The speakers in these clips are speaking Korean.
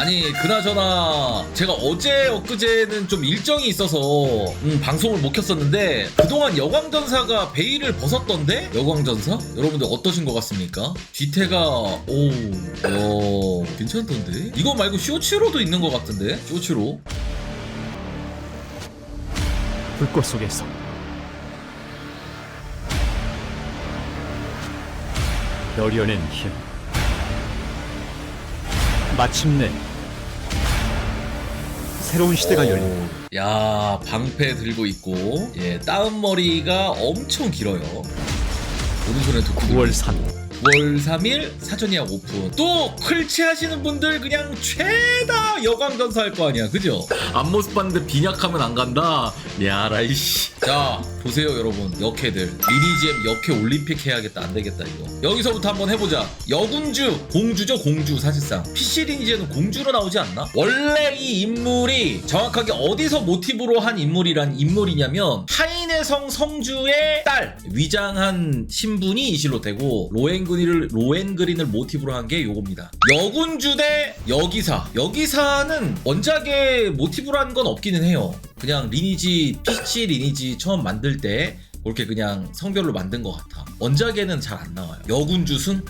아니 그나저나 제가 어제 엊그제는 좀 일정이 있어서 음, 방송을 못 켰었는데 그동안 여광전사가 베일을 벗었던데? 여광전사? 여러분들 어떠신 것 같습니까? 뒤태가 오, 어, 괜찮던데? 이거 말고 쇼츠로도 있는 것 같은데? 쇼츠로? 불꽃 속에서. 열려낸 힘. 마침내 새로운 시대가 오, 야 방패 들고 있고 예 다운 머리가 엄청 길어요. 오른손에 도구 9월 3일 9월 3일 사전 예약 오픈. 또 클치 하시는 분들 그냥 최다 여광전사 할 거 아니야, 그죠? 앞모습 봤는데 빈약하면 안 간다. 야라 이씨. 자 보세요 여러분 역해들 리니지엠 역해 올림픽 해야겠다 안 되겠다 이거. 여기서부터 한번 해보자. 여군주 공주죠 공주 사실상. PC 리니지에는 공주로 나오지 않나? 원래 이 인물이 정확하게 어디서 모티브로 한 인물이란 인물이냐면 하 인의 성 성주의 딸 위장한 신분이 이실로테고 로엔그린을 로엔그린을 모티브로 한 게 요겁니다. 여군주 대 여기사. 여기사는 원작에 모티브로 한 건 없기는 해요. 그냥 리니지 PC 리니지 처음 만들 때 그렇게 그냥 성별로 만든 것 같아. 원작에는 잘 안 나와요. 여군주 승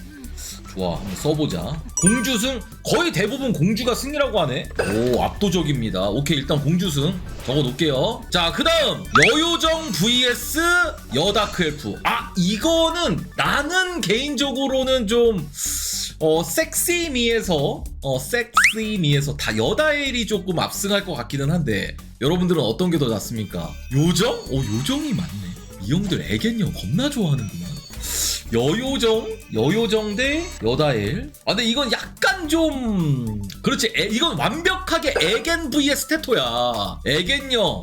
좋아 한번 써보자 공주승 거의 대부분 공주가 승이라고 하네 오 압도적입니다 오케이 일단 공주승 적어놓을게요 자그 다음 여요정 vs 여다크엘프 아 이거는 나는 개인적으로는 좀 어, 섹시미에서, 어, 섹시미에서 다 여다엘이 조금 압승할 것 같기는 한데, 여러분들은 어떤 게 더 낫습니까? 요정? 어, 요정이 맞네. 이 형들 애견녀 겁나 좋아하는구나. 여요정? 여요정 대 여다엘? 아, 근데 이건 약간 좀, 그렇지. 애- 이건 완벽하게 애견 vs 테토야. 애견녀.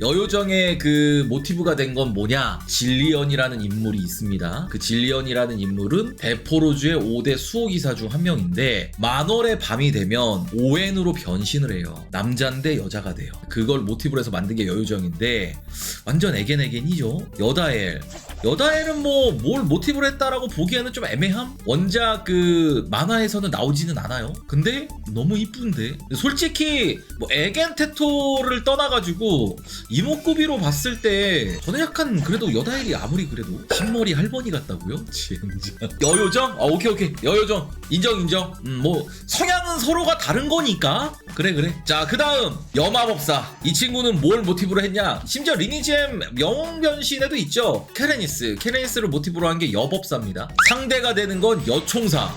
크. 여요정의 그 모티브가 된 건 뭐냐? 진리언이라는 인물이 있습니다. 그 진리언이라는 인물은 베포로주의 5대 수호기사 중 한 명인데 만월의 밤이 되면 오엔으로 변신을 해요. 남자인데 여자가 돼요. 그걸 모티브로 해서 만든 게 여요정인데 완전 애겐애겐이죠. 여다엘. 여다엘은 뭐 뭘 모티브로 했다라고 보기에는 좀 애매함? 원작 그 만화에서는 나오지는 않아요. 근데 너무 이쁜데. 솔직히 뭐 애겐 테토를 떠나가지고 이목구비로 봤을 때 저는 약간 그래도 여다엘이 아무리 그래도 흰머리 할머니 같다고요? 진짜. 여요정? 아 오케이 오케이 여요정 인정 인정. 음, 뭐 성향은 서로가 다른 거니까 그래 그래. 자 그 다음 여마법사 이 친구는 뭘 모티브로 했냐? 심지어 리니지엠 영웅 변신에도 있죠. 케레니스 케레니스를 모티브로 한 게 여법사입니다. 상대가 되는 건 여총사.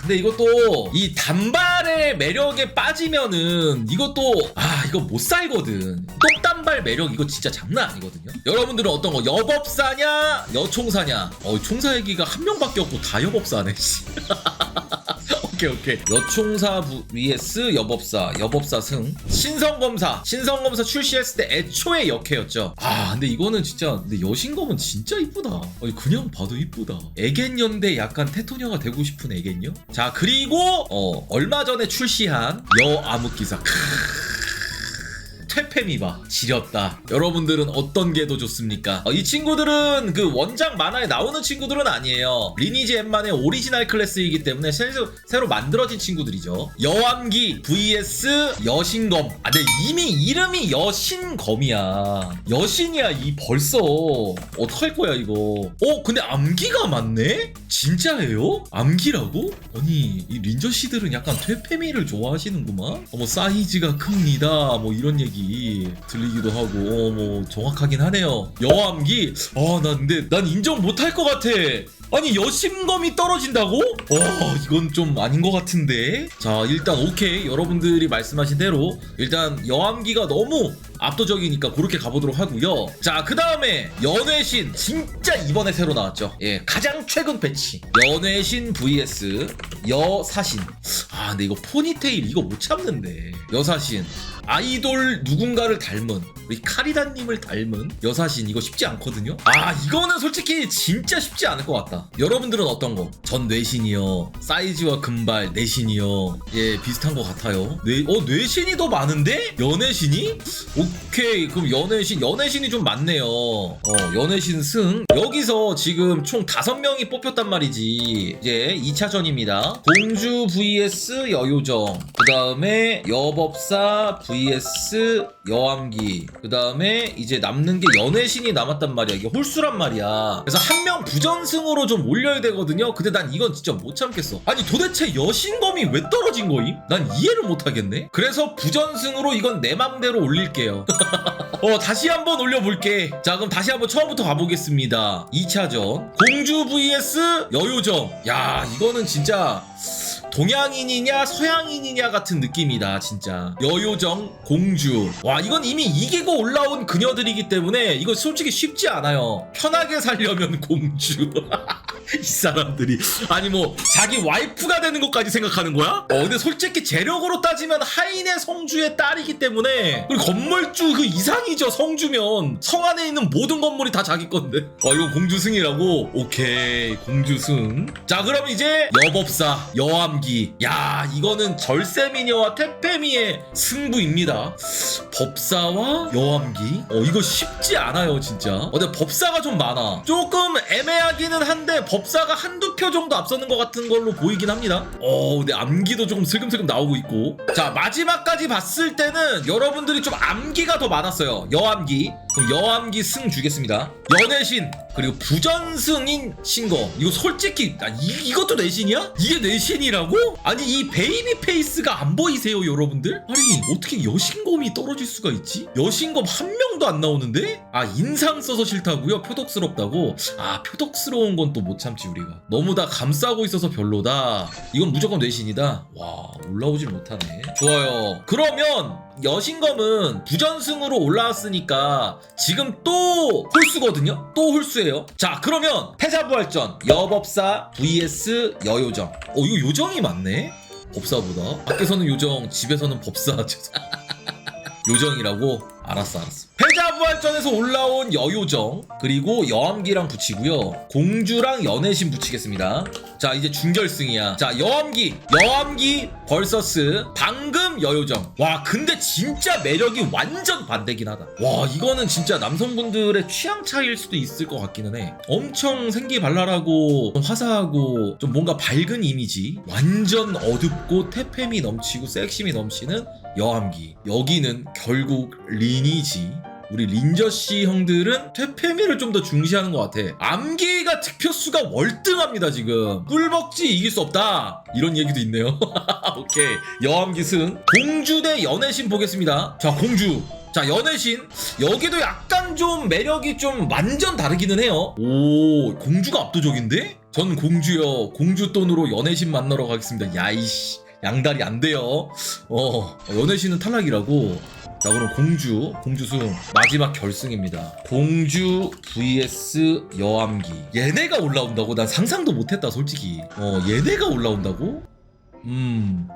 근데 이것도 이 단발의 매력에 빠지면은 이것도 아 이거 못 살거든 똑단 발 매력 이거 진짜 장난 아니거든요. 여러분들은 어떤 거 여법사냐 여총사냐. 어 총사 얘기가 한 명밖에 없고 다 여법사네 씨. 오케이 오케이. 여총사 vs 여법사. 여법사 승. 신성검사. 신성검사 출시했을 때 애초에 역해였죠. 아 근데 이거는 진짜 근데 여신검은 진짜 이쁘다. 아니 그냥 봐도 이쁘다. 애견연대 약간 테토녀가 되고 싶은 애견녀? 자 그리고 어 얼마 전에 출시한 여암흑기사 퇴폐미바 지렸다. 여러분들은 어떤 게 더 좋습니까? 어, 이 친구들은 그 원작 만화에 나오는 친구들은 아니에요. 리니지 M만의 오리지널 클래스이기 때문에 새로, 새로 만들어진 친구들이죠. 여암기 vs 여신검. 아, 근데 이미 이름이 여신검이야. 여신이야 이 벌써. 어떡할 거야 이거. 어 근데 암기가 맞네? 진짜예요? 암기라고? 아니 이 린저 씨들은 약간 퇴폐미를 좋아하시는구만. 어머 사이즈가 큽니다. 뭐 이런 얘기 들리기도 하고 어, 뭐 정확하긴 하네요. 여암기? 아 나 근데 난 인정 못할 것 같아. 아니 여심검이 떨어진다고? 와 이건 좀 아닌 것 같은데 자 일단 오케이 여러분들이 말씀하신 대로 일단 여암기가 너무 압도적이니까 그렇게 가보도록 하고요 자 그 다음에 연회신 진짜 이번에 새로 나왔죠 예 가장 최근 패치 연회신 vs 여사신 아 근데 이거 포니테일 이거 못 참는데 여사신 아이돌 누군가를 닮은 우리 카리다님을 닮은 여사신 이거 쉽지 않거든요. 아 이거는 솔직히 진짜 쉽지 않을 것 같다. 여러분들은 어떤 거? 전 뇌신이요. 사이즈와 금발 뇌신이요. 예 비슷한 것 같아요. 뇌, 어 뇌신이 더 많은데? 연애신이? 오케이 그럼 연애신 연애신이 좀 많네요. 어 연애신 승 여기서 지금 총 다섯 명이 뽑혔단 말이지. 이제 2차전입니다. 공주 vs 여요정. 그 다음에 여법사 vs 여암기. 그 다음에 이제 남는 게 연애신이 남았단 말이야. 이게 홀수란 말이야. 그래서 한 명 부전승으로 좀 올려야 되거든요. 근데 난 이건 진짜 못 참겠어. 아니 도대체 여신검이 왜 떨어진 거임? 난 이해를 못 하겠네. 그래서 부전승으로 이건 내 맘대로 올릴게요. 어 다시 한번 올려볼게 자 그럼 다시 한번 처음부터 가보겠습니다 2차전 공주 vs 여요정 야 이거는 진짜 동양인이냐 서양인이냐 같은 느낌이다 진짜. 여요정 공주. 와 이건 이미 이기고 올라온 그녀들이기 때문에 이거 솔직히 쉽지 않아요. 편하게 살려면 공주 이 사람들이. 아니 뭐 자기 와이프가 되는 것까지 생각하는 거야? 어 근데 솔직히 재력으로 따지면 하인의 성주의 딸이기 때문에 그리고 건물주 그 이상이죠 성주면. 성 안에 있는 모든 건물이 다 자기 건데. 어 이건 공주승이라고? 오케이 공주승. 자 그럼 이제 여법사 여암기. 야 이거는 절세미녀와 태페미의 승부입니다. 법사와 여암기? 어 이거 쉽지 않아요 진짜. 어 근데 법사가 좀 많아. 조금 애매하기는 한데 법 사가 한두 표 정도 앞서는 것 같은 걸로 보이긴 합니다. 어 근데 암기도 조금 슬금슬금 나오고 있고. 자 마지막까지 봤을 때는 여러분들이 좀 암기가 더 많았어요. 여암기 여암기 승 주겠습니다 연애신 그리고 부전승인 신거 이거 솔직히 아, 이, 이것도 내신이야? 이게 내신이라고? 아니 이 베이비 페이스가 안 보이세요 여러분들? 아니 어떻게 여신검이 떨어질 수가 있지? 여신검 한 명도 안 나오는데? 아 인상 써서 싫다고요? 표독스럽다고? 아 표독스러운 건 또 못 참지 우리가 너무 다 감싸고 있어서 별로다 이건 무조건 뇌신이다 와 올라오질 못하네 좋아요 그러면 여신검은 부전승으로 올라왔으니까 지금 또 홀수거든요? 또 홀수예요? 자 그러면 패자부활전 여법사 vs 여요정. 어 이거 요정이 많네? 법사보다. 밖에서는 요정 집에서는 법사. 요정이라고? 알았어 알았어 패자부활전에서 올라온 여요정 그리고 여암기랑 붙이고요. 공주랑 연애신 붙이겠습니다. 자 이제 준결승이야. 자 여암기 여암기 벌서스 방금 여요정. 와 근데 진짜 매력이 완전 반대긴 하다. 와 이거는 진짜 남성분들의 취향 차이일 수도 있을 것 같기는 해. 엄청 생기발랄하고 좀 화사하고 좀 뭔가 밝은 이미지 완전 어둡고 태팸이 넘치고 섹심이 넘치는 여암기. 여기는 결국 린이지 우리 린저 씨 형들은 퇴폐미를 좀 더 중시하는 것 같아. 암기가 득표수가 월등합니다 지금. 꿀먹지 이길 수 없다. 이런 얘기도 있네요. 오케이. 여암기 승. 공주 대 연애신 보겠습니다. 자 공주. 자 연애신. 여기도 약간 좀 매력이 좀 완전 다르기는 해요. 오 공주가 압도적인데? 전 공주요. 공주 돈으로 연애신 만나러 가겠습니다. 야이씨. 양다리 안 돼요. 어, 연애신은 탈락이라고. 자, 그럼 공주, 공주승 마지막 결승입니다. 공주 vs 여암기. 얘네가 올라온다고? 난 상상도 못했다, 솔직히. 어, 얘네가 올라온다고? 음.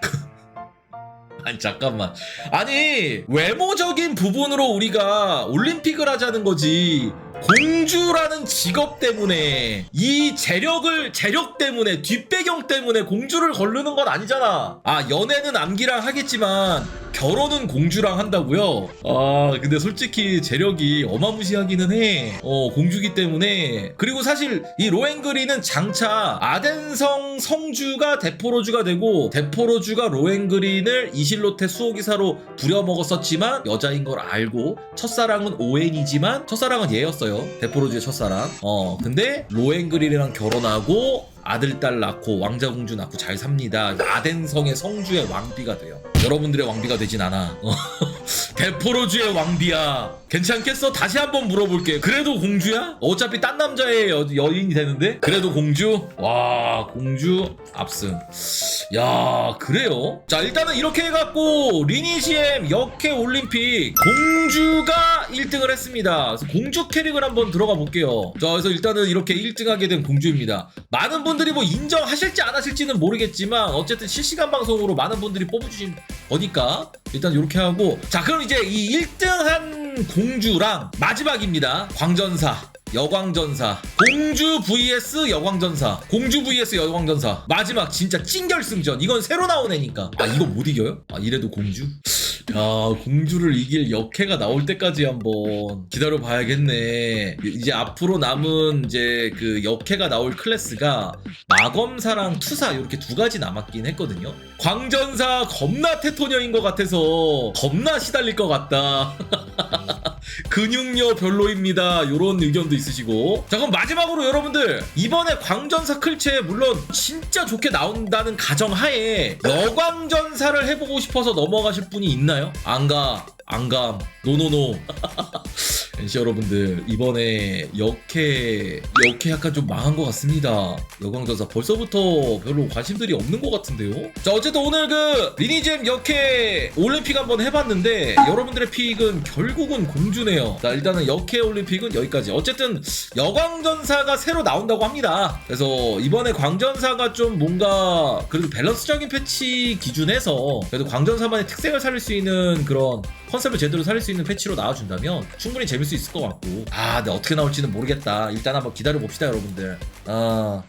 아니 잠깐만 아니 외모적인 부분으로 우리가 올림픽을 하자는 거지 공주라는 직업 때문에 이 재력을 재력 때문에 뒷배경 때문에 공주를 거르는 건 아니잖아. 아 연애는 암기랑 하겠지만 결혼은 공주랑 한다고요? 아 근데 솔직히 재력이 어마무시하기는 해 어 공주기 때문에. 그리고 사실 이 로엔그리는 장차 아덴성 성주가 데포로주가 되고 데포로주가 로엔그린을 이실로테 수호기사로 부려먹었었지만 여자인 걸 알고 첫사랑은 오웬이지만 첫사랑은 얘였어 요. 데포로주의 첫사랑. 어 근데 로엔그린이랑 결혼하고 아들 딸 낳고 왕자 공주 낳고 잘 삽니다 아덴성의 성주의 왕비가 돼요 여러분들의 왕비가 되진 않아 어. 데포로주의 왕비야 괜찮겠어? 다시 한번 물어볼게 그래도 공주야? 어차피 딴 남자의 여, 여인이 되는데? 그래도 공주? 와 공주 압승 야 그래요? 자 일단은 이렇게 해갖고 리니시엠 역회 올림픽 공주가 1등을 했습니다 공주 캐릭을 한번 들어가 볼게요 자 그래서 일단은 이렇게 1등하게 된 공주입니다 많은 분 들이 뭐 인정하실지 안 하실지는 모르겠지만 어쨌든 실시간 방송으로 많은 분들이 뽑아주신 거니까 일단 이렇게 하고 자 그럼 이제 이 1등한 공주랑 마지막입니다. 광전사. 여광전사 공주 vs 여광전사 공주 vs 여광전사 마지막 진짜 찐결승전 이건 새로 나온 애니까 아 이거 못 이겨요? 아 이래도 공주? 야 공주를 이길 역해가 나올 때까지 한번 기다려 봐야겠네 이제 앞으로 남은 이제 그 역해가 나올 클래스가 마검사랑 투사 이렇게 두 가지 남았긴 했거든요 광전사 겁나 테토녀인 것 같아서 겁나 시달릴 것 같다 근육녀 별로입니다. 요런 의견도 있으시고. 자, 그럼 마지막으로 여러분들, 이번에 광전사 클체, 물론 진짜 좋게 나온다는 가정하에 여광전사를 해보고 싶어서 넘어가실 분이 있나 요? 안 가. 안감 노노노 NC 여러분들 이번에 역해 역해 약간 좀 망한 것 같습니다. 여광전사 벌써부터 별로 관심들이 없는 것 같은데요? 자 어쨌든 오늘 그 리니잼 역해 올림픽 한번 해봤는데 여러분들의 픽은 결국은 공주네요. 자 일단은 역해 올림픽은 여기까지. 어쨌든 여광전사가 새로 나온다고 합니다. 그래서 이번에 광전사가 좀 뭔가 그래도 밸런스적인 패치 기준에서 그래도 광전사만의 특색을 살릴 수 있는 그런 컨셉을 제대로 살릴 수 있는 패치로 나와준다면 충분히 재밌 을 수 있을 것 같고. 아 근데 어떻게 나올지는 모르겠다. 일단 한번 기다려 봅시다 여러분들. 아